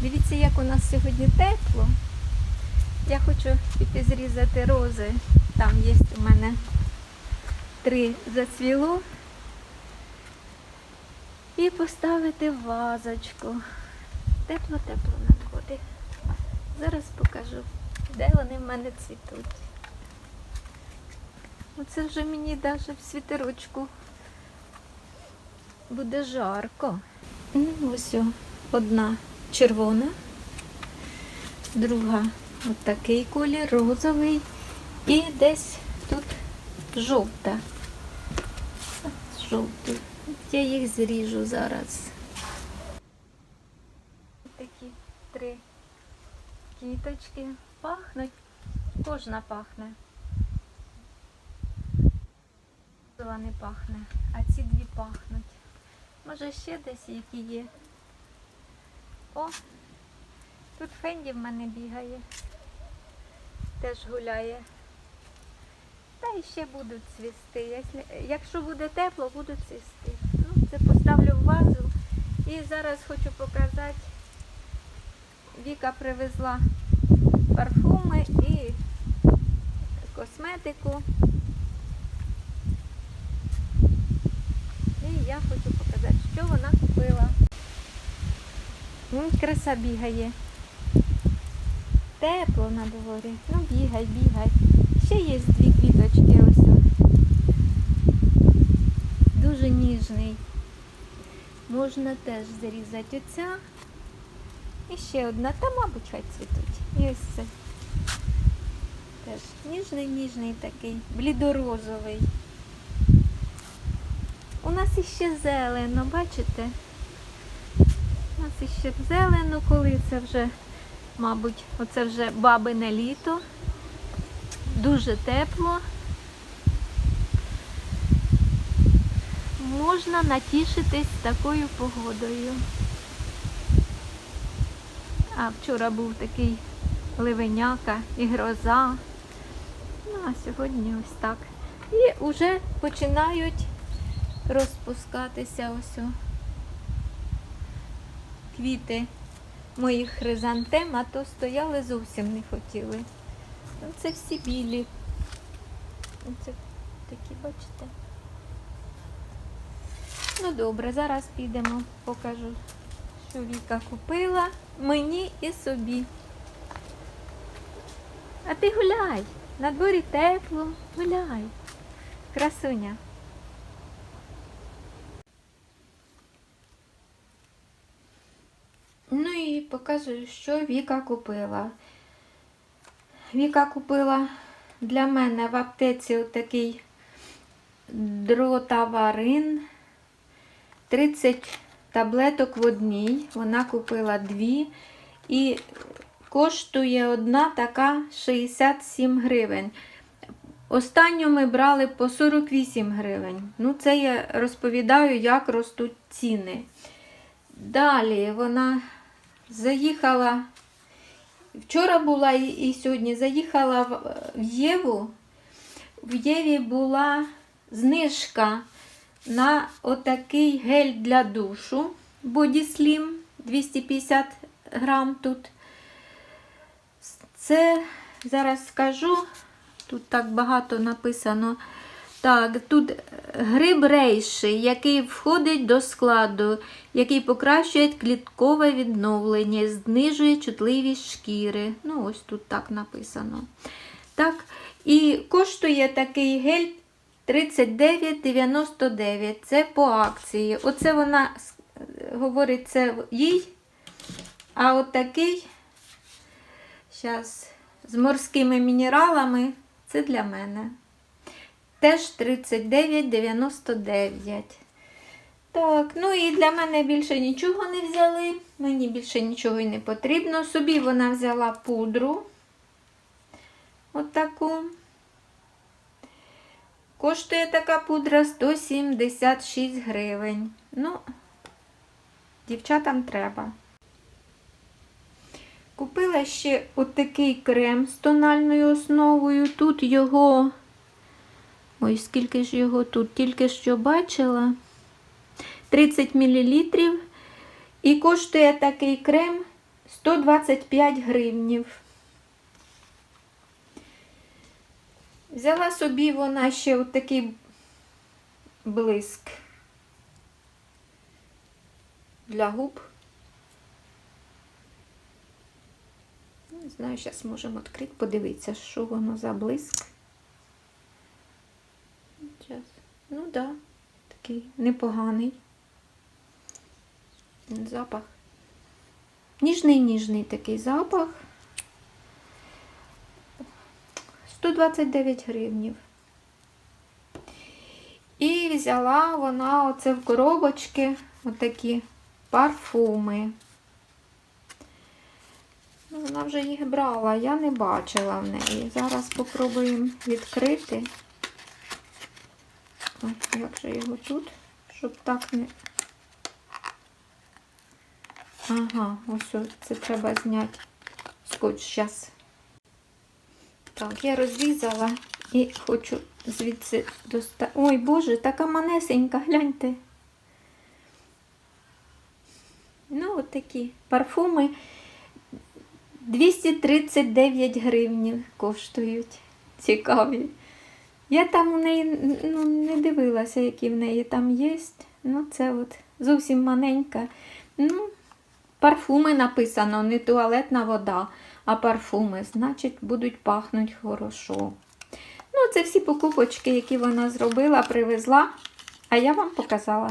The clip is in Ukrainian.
Дивіться, як у нас сьогодні тепло. Я хочу піти зрізати рози. Там є у мене три зацвіло. І поставити вазочку. Тепло-тепло надходить. Зараз покажу, де вони в мене цвітуть. Оце вже мені навіть в світерочку буде жарко. Ну, ось одна червона, друга от такий колір, розовий і десь тут жовта. Жовтий. Я їх зріжу зараз. Такі три квіточки. Пахнуть, кожна пахне. Не пахне, а ці дві пахнуть. Може ще десь які є. О, тут Фенді в мене бігає. Теж гуляє. Та і ще будуть цвісти. Якщо, буде тепло, будуть цвісти. Ну, це поставлю в вазу. І зараз хочу показати. Віка привезла парфуми і косметику. І я хочу показати, що вона купила. М, Краса бігає. Тепло на дворі. Ну бігай, бігай. Ще є дві квіточки ось. Дуже ніжний. Можна теж зарізати оця. І ще одна, та, мабуть, хай цвітуть. І ось це. Теж ніжний, ніжний такий, блідорозовий. У нас іще зелено, бачите? Нас іще зелено, коли це вже, мабуть, оце вже бабине літо. Дуже тепло. Можна натішитись такою погодою. А вчора був такий ливеняка і гроза. Ну, а сьогодні ось так. І вже починають розпускатися ось квіти моїх хризантем, а то стояли зовсім не хотіли. Ну, Це всі білі. Це такі, бачите. Ну добре, зараз підемо, покажу, що Віка купила мені і собі. А ти гуляй, на дворі тепло, гуляй. Красуня. Ну і показую, що Віка купила. Віка купила для мене в аптеці отакий дротаварин. 30 таблеток в одній. Вона купила дві. І коштує одна така 67 гривень. Останню ми брали по 48 гривень. Ну, це я розповідаю, як ростуть ціни. Далі вона заїхала. Вчора була і сьогодні заїхала в Єву. В Єві була знижка на отакий гель для душу Slim 250 грам тут. Це зараз скажу, тут так багато написано. Так, тут гриб рейши, який входить до складу, який покращує кліткове відновлення, знижує чутливість шкіри. Ну, ось тут так написано. Так, і коштує такий гель 39,99. Це по акції. Оце вона говорить це їй. А от зараз, з морськими мінералами, це для мене. Теж 39,99. Так, ну і для мене більше нічого не взяли. Мені більше нічого і не потрібно. Собі вона взяла пудру. От. Коштує така пудра 176 гривень. Ну, дівчатам треба. Купила ще отакий крем з тональною основою. Тут його. Ой, скільки ж його тут? Тільки що бачила. 30 мл. І коштує такий крем 125 гривнів. Взяла собі вона ще отакий блиск для губ. Не знаю, зараз можемо відкрити, подивитися, що воно за блиск. Зараз. Ну так, да, такий непоганий. Запах. Ніжний ніжний такий запах. 129 гривнів. І взяла вона оце в коробочки отакі парфуми. Вона вже їх брала, я не бачила в неї. Зараз спробуємо відкрити. Ой, як же його тут, щоб так не. Ага, ось це треба зняти скотч зараз. Так, я розрізала і хочу звідси достати. Ой, Боже, така манесенька, гляньте. Ну, от такі парфуми 239 гривень коштують. Цікаві. Я там у неї ну, не дивилася, які в неї там є. Ну, це от зовсім маленька. Ну, парфуми написано, не туалетна вода, а парфуми, значить, будуть пахнути хорошо. Ну, це всі покупочки, які вона зробила, привезла, а я вам показала.